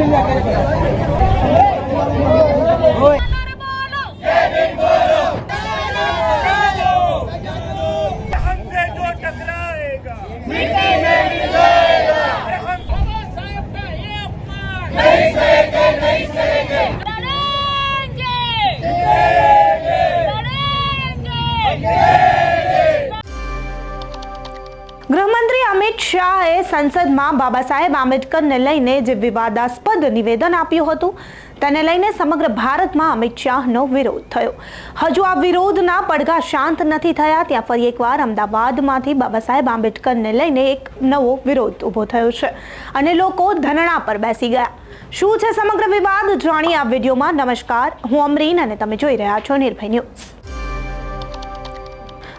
ಕೊಡ್ತೀನಿ ગૃહમંત્રી અમિત શાહે સંસદમાં બાબા સાહેબ આંબેડકરને લઈને જે વિવાદાસ્પદ નિવેદન આપ્યું હતું, તેને લઈને સમગ્ર ભારતમાં અમિત શાહનો વિરોધ થયો. હજુ આ વિરોધના પડઘા શાંત નથી થયા, ત્યાં ફરી એકવાર અમદાવાદમાંથી બાબા સાહેબ આંબેડકરને લઈને એક નવો વિરોધ ઊભો થયો છે અને લોકો ધરણા પર બેસી ગયા. શું છે સમગ્ર વિવાદ? જાણી આ વિડીયોમાં. નમસ્કાર, હું અમરીન અને તમે જોઈ રહ્યા છો નિર્ભય ન્યૂઝ.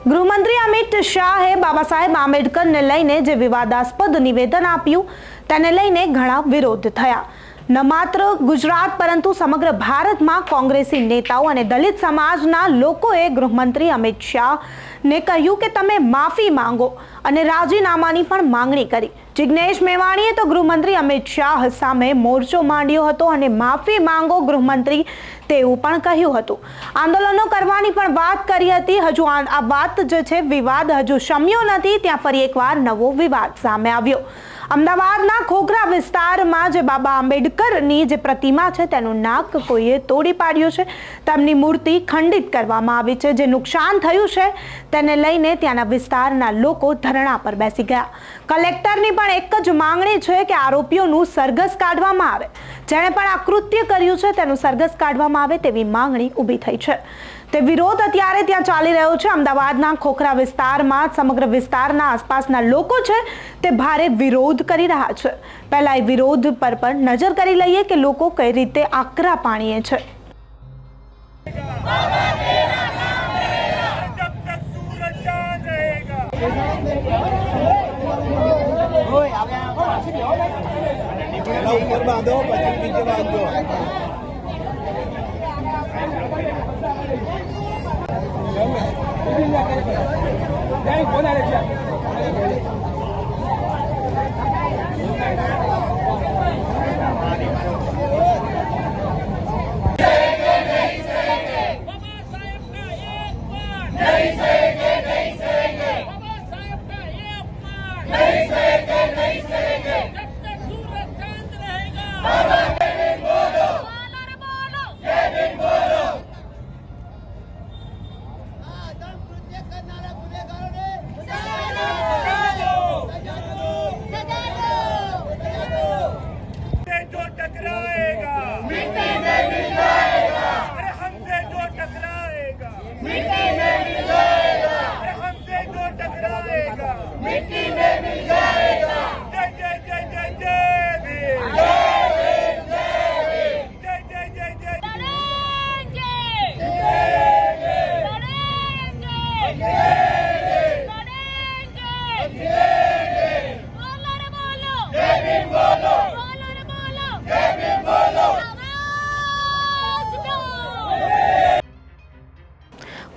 ગૃહમંત્રી અમિત શાહે બાબા સાહેબ આંબેડકરને લઈને જે વિવાદાસ્પદ નિવેદન આપ્યું, તેને લઈને ઘણા વિરોધ થયા. ન માત્ર ગુજરાત, પરંતુ સમગ્ર ભારતમાં કોંગ્રેસી નેતાઓ અને દલિત સમાજના લોકોએ ગૃહમંત્રી અમિત શાહને કહ્યું કે તમે માફી માંગો અને રાજીનામાની પણ માંગણી કરી. જિજ્ઞેશ મેવાણીએ તો ગૃહમંત્રી અમિત શાહ સામે મોરચો માંડ્યો હતો અને માફી માંગો ગૃહમંત્રી તેવું પણ કહ્યું હતું. આંદોલનો કરવાની પણ વાત કરી હતી. હજુ આ વાત જે છે, વિવાદ હજુ શમ્યો નથી. ત્યાં ફરી એકવાર નવો વિવાદ સામે આવ્યો. અમદાવાદના ખોખરા વિસ્તારમાં જે બાબા આંબેડકરની જે પ્રતિમા છે, તેનું નાક કોઈએ તોડી પાડ્યું છે. તેમની મૂર્તિ ખંડિત કરવામાં આવી છે. જે નુકસાન થયું છે, તેને લઈને ત્યાંના વિસ્તારના લોકો ધરણા પર બેસી ગયા. કલેક્ટરની પણ એક જ માંગણી છે કે આરોપીઓનું સરઘસ કાઢવામાં આવે. જેણે પણ આ કૃત્ય કર્યું છે, તેનું સરઘસ કાઢવામાં આવે તેવી માંગણી ઊભી થઈ છે. તે વિરોધ અત્યારે ત્યાં ચાલી રહ્યો છે. અમદાવાદના ખોખરા વિસ્તારમાં સમગ્ર વિસ્તારના આસપાસના લોકો છે તે ભારે વિરોધ કરી રહ્યા છે. પહેલાં એ વિરોધ પર પણ નજર કરી લઈએ કે લોકો કઈ રીતે આકરા પાણીએ છે. ઉપર બાંધો પછી નીચે બાંધો. નહીં સહેંગે નહીં સહેંગે வெற்றி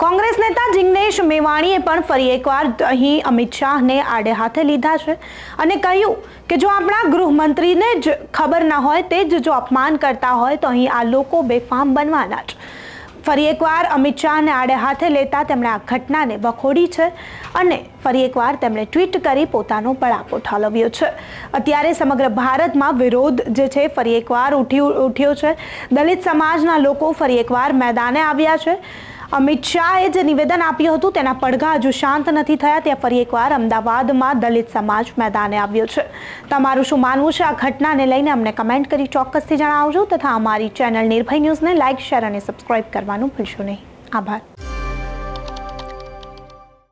કોંગ્રેસ નેતા જિગ્નેશ મેવાણીએ પણ ફરી એકવાર અહીં અમિત શાહને આડે હાથે લીધા છે અને કહ્યું કે જો આપણા ગૃહમંત્રીને જ ખબર ના હોય, તે જ જો અપમાન કરતા હોય, તો અહીં આ લોકો બેફામ બનવાના જ ફરી એકવાર અમિત શાહને આડે હાથે લેતા તેમણે આ ઘટનાને વખોડી છે અને ફરી એકવાર તેમણે ટ્વીટ કરી પોતાનો પડાકો ઠાલવ્યો છે. અત્યારે સમગ્ર ભારતમાં વિરોધ જે છે, ફરી એકવાર ઉઠ્યું, ઉઠ્યો છે. દલિત સમાજના લોકો ફરી એકવાર મેદાને આવ્યા છે. અમિત શાહે જે નિવેદન આપ્યું હતું, તેના પડઘા હજુ શાંત નથી થયા. ત્યાં ફરી એકવાર અમદાવાદમાં દલિત સમાજ મેદાને આવ્યો છે. તમારું શું માનવું છે આ ઘટનાને લઈને? અમને કમેન્ટ કરી ચોક્કસથી જણાવજો તથા અમારી ચેનલ નિર્ભય ન્યૂઝને લાઇક, શેર અને સબસ્ક્રાઇબ કરવાનું ભૂલશો નહીં. આભાર.